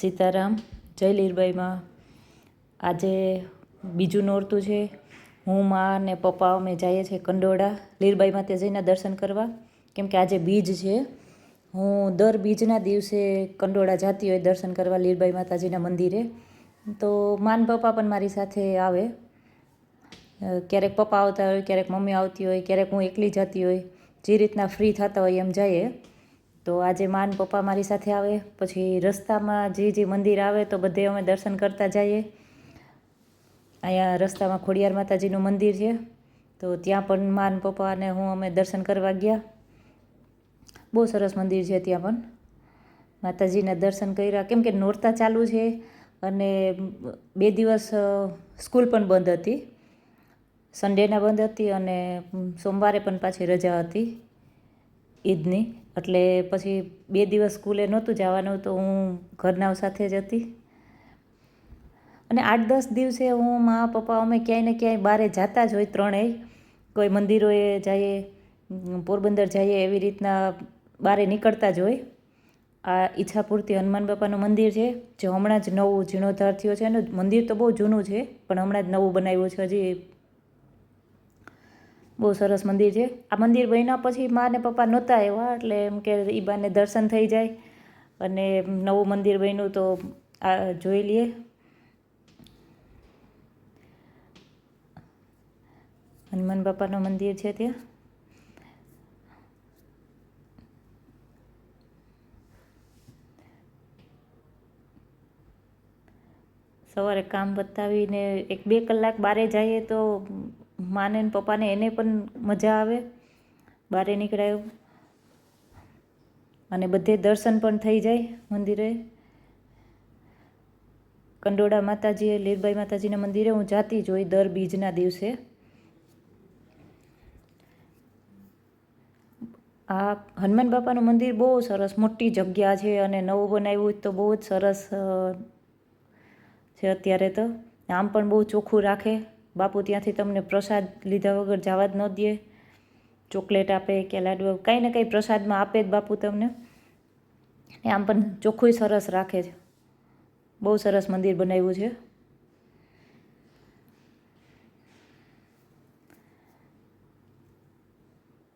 સીતારામ, જય લીરબાઈમાં આજે બીજું નોરતું છે. હું, મા ને પપ્પા અમે જઈએ છીએ કંડોળા. લીરબાઈ જઈને દર્શન કરવા. કેમ કે આજે બીજ છે. હું દર બીજના દિવસે કંડોળા જતી હોય દર્શન કરવા લીરબાઈ માતાજીના મંદિરે. તો માન પપ્પા પણ મારી સાથે આવે. ક્યારેક પપ્પા આવતા હોય, ક્યારેક મમ્મી આવતી હોય, ક્યારેક હું એકલી જતી હોય. જે રીતના ફ્રી થતા હોય એમ જઈએ. તો આજે માન પપ્પા મારી સાથે આવે, પછી રસ્તામાં જે જે મંદિર આવે તો બધે અમે દર્શન કરતા જઈએ. અહીંયા રસ્તામાં ખોડિયાર માતાજીનું મંદિર છે, તો ત્યાં પણ માન પપ્પાને હું અમે દર્શન કરવા ગયા. બહુ સરસ મંદિર છે ત્યાં પણ. માતાજીના દર્શન કર્યા. કેમ કે નોરતા ચાલુ છે અને બે દિવસ સ્કૂલ પણ બંધ હતી. સન્ડેના બંધ હતી અને સોમવારે પણ પાછી રજા હતી ઈદની. એટલે પછી બે દિવસ સ્કૂલે નહોતું જવાનું તો હું ઘરના સાથે જ હતી. અને આઠ દસ દિવસે હું મા પપ્પા અમે ક્યાંય ને ક્યાંય બહારે જતા જ હોય ત્રણેય. કોઈ મંદિરોએ જઈએ, પોરબંદર જઈએ એવી રીતના બહારે નીકળતા જ હોય. આ ઈચ્છાપૂર્તિ હનુમાન બાપાનું મંદિર છે, જે હમણાં જ નવું જીર્ણોદ્ધાર થયો છે. અને મંદિર તો બહુ જૂનું છે, પણ હમણાં જ નવું બનાવ્યું છે હજી બહુ સરસ મંદિર છે. આ મંદિર બન્યા પછી મા ને પપ્પા નહોતા આવ્યા, એટલે એમ કે ઈ બાને દર્શન થઈ જાય અને નવું મંદિર બન્યું તો આ જોઈ લઈએ. હનુમાન બાપાનું મંદિર છે ત્યાં. સવારે કામ બતાવીને એક બે કલાક બારે જઈએ તો માને ને પપ્પાને એને પણ મજા આવે. બારે નીકળાયું. અને બધે દર્શન પણ થઈ જાય મંદિરે. કંડોળા માતાજીએ, લીરબાઈ માતાજીના મંદિરે હું જાતી જોઈ દર બીજના દિવસે. આ હનુમાન બાપાનું મંદિર બહુ સરસ મોટી જગ્યા છે અને નવું બનાવ્યું તો બહુ જ સરસ છે અત્યારે તો. આમ પણ બહુ ચોખ્ખું રાખે. બાપુ ત્યાંથી તમને પ્રસાદ લીધા વગર જવા જ ન દે. ચોકલેટ આપે કે લાડુ કાંઈ ને કંઈ પ્રસાદમાં આપે જ બાપુ તમને. ને આમ પણ ચોખ્ખું સરસ રાખે છે. બહુ સરસ મંદિર બનાવ્યું છે.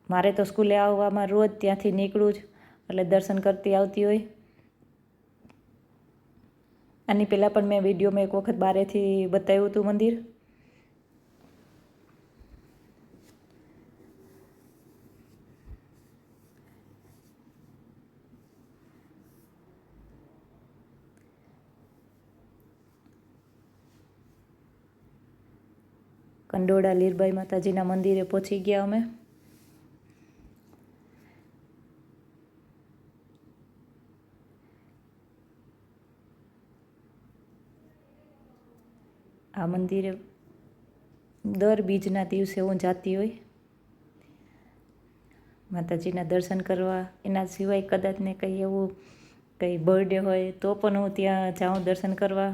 મારે તો સ્કૂલે આવવામાં રોજ ત્યાંથી નીકળું જ, એટલે દર્શન કરતી આવતી હોય. આની પહેલાં પણ મેં વિડીયોમાં એક વખત બારેથી બતાવ્યું હતું મંદિર. કંડોળા, લીરબાઈ માતાજીના મંદિરે પહોંચી ગયા અમે. આ મંદિરે દર બીજના દિવસે હું જાતી હોય. માતાજીના દર્શન કરવા, એના સિવાય કદાચ ને કંઈ એવું કંઈ બર્થડે હોય તો પણ હું ત્યાં જાઉં દર્શન કરવા.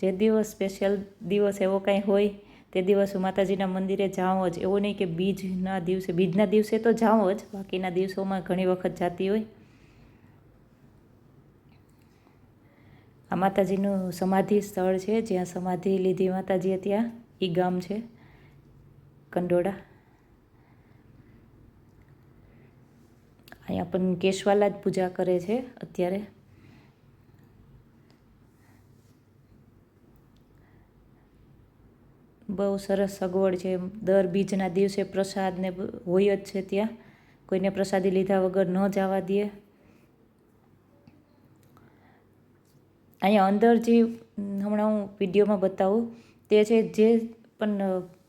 જે દિવસ સ્પેશિયલ દિવસ એવો કાંઈ હોય તે દિવસ માતાજીના મંદિરે જાઉં જ. એવું નહીં કે બીજના દિવસે બીજના દિવસે તો જાઉં જ. બાકીના દિવસોમાં ઘણી વખત જાતી હોય. આ માતાજીનું સમાધિ સ્થળ છે. જ્યાં સમાધિ લીધી માતાજીએ ત્યાં એ ગામ છે. કંડોળા. અહીંયા પણ કેશવાલા જ પૂજા કરે છે અત્યારે. બહુ સરસ સગવડ છે. દર બીજના દિવસે પ્રસાદને હોય જ છે ત્યાં. કોઈને પ્રસાદી લીધા વગર ન જવા દે. અહીંયા અંદર જે, હમણાં હું વિડીયોમાં બતાવું, તે છે જે પણ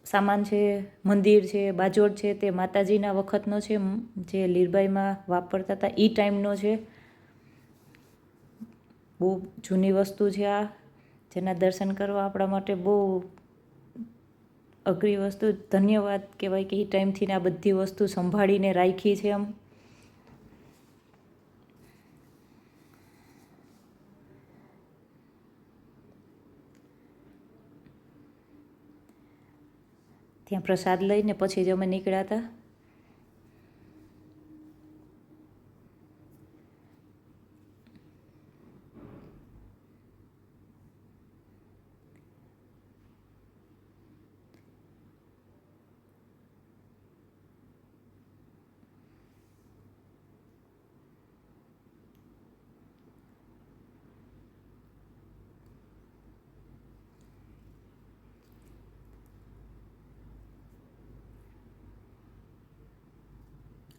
સામાન છે, મંદિર છે, બાજોડ છે, તે માતાજીના વખતનો છે જે લીરબાઈમાં વાપરતા હતા એ ટાઈમનો છે. બહુ જૂની વસ્તુ છે આ. જેના દર્શન કરવા આપણા માટે બહુ અઘરી વસ્તુ, ધન્યવાદ કહેવાય કે એ ટાઈમથી આ બધી વસ્તુ સંભાળીને રાખી છે આમ. ત્યાં પ્રસાદ લઈને પછી જ અમે નીકળ્યા હતા.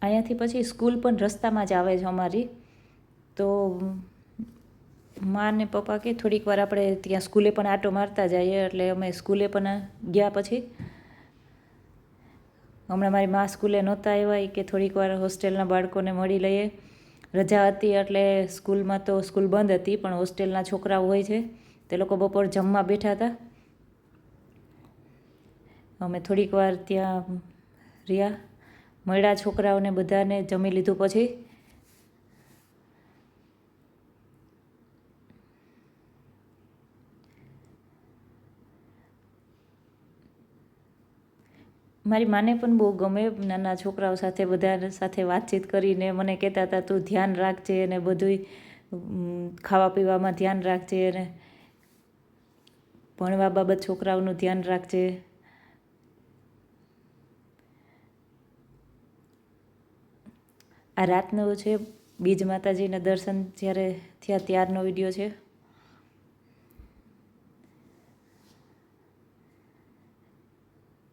અહીંયાથી પછી સ્કૂલ પણ રસ્તામાં જ આવે છે અમારી. તો મા ને પપ્પા કે થોડીક વાર આપણે ત્યાં સ્કૂલે પણ આટો મારતા જઈએ, એટલે અમે સ્કૂલે પણ ગયા પછી. હમણાં મારી મા સ્કૂલે નહોતા આવ્યા કે થોડીક વાર હોસ્ટેલના બાળકોને મળી લઈએ. રજા હતી એટલે સ્કૂલમાં તો સ્કૂલ બંધ હતી, પણ હોસ્ટેલના છોકરાઓ હોય છે, તે લોકો બપોર જમવા બેઠા હતા. અમે થોડીક વાર ત્યાં રહ્યા. મળ્યા છોકરાઓને બધાને જમી લીધું પછી? મારી માને પણ બહુ ગમે નાના છોકરાઓ સાથે બધા સાથે વાતચીત કરીને મને કહેતા હતા, તું ધ્યાન રાખજે અને બધુંય ખાવા પીવામાં ધ્યાન રાખજે અને ભણવા બાબત છોકરાઓનું ધ્યાન રાખજે. આ રાતનો છે, બીજ માતાજીના દર્શન જ્યારે થયા ત્યારનો વીડિયો છે.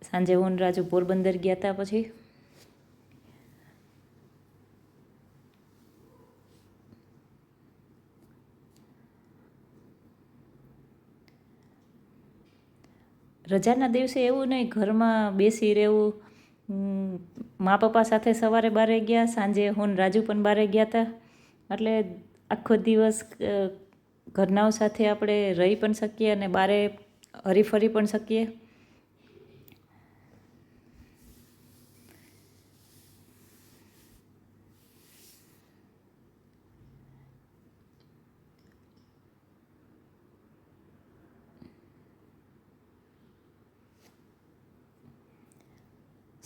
સાંજે હું રાજુ પોરબંદર ગયા હતા પછી. રજાના દિવસે એવું નહીં, ઘરમાં બેસી રહેવું મા પપ્પા સાથે સવારે બારે ગયા, સાંજે હું રાજુ પણ બારે ગયા હતા એટલે આખો દિવસ ઘરનાઓ સાથે આપણે રહી પણ શકીએ અને બારે હરી ફરી પણ શકીએ.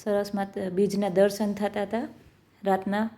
સરસ માતા બીજના દર્શન થતા હતા રાતના.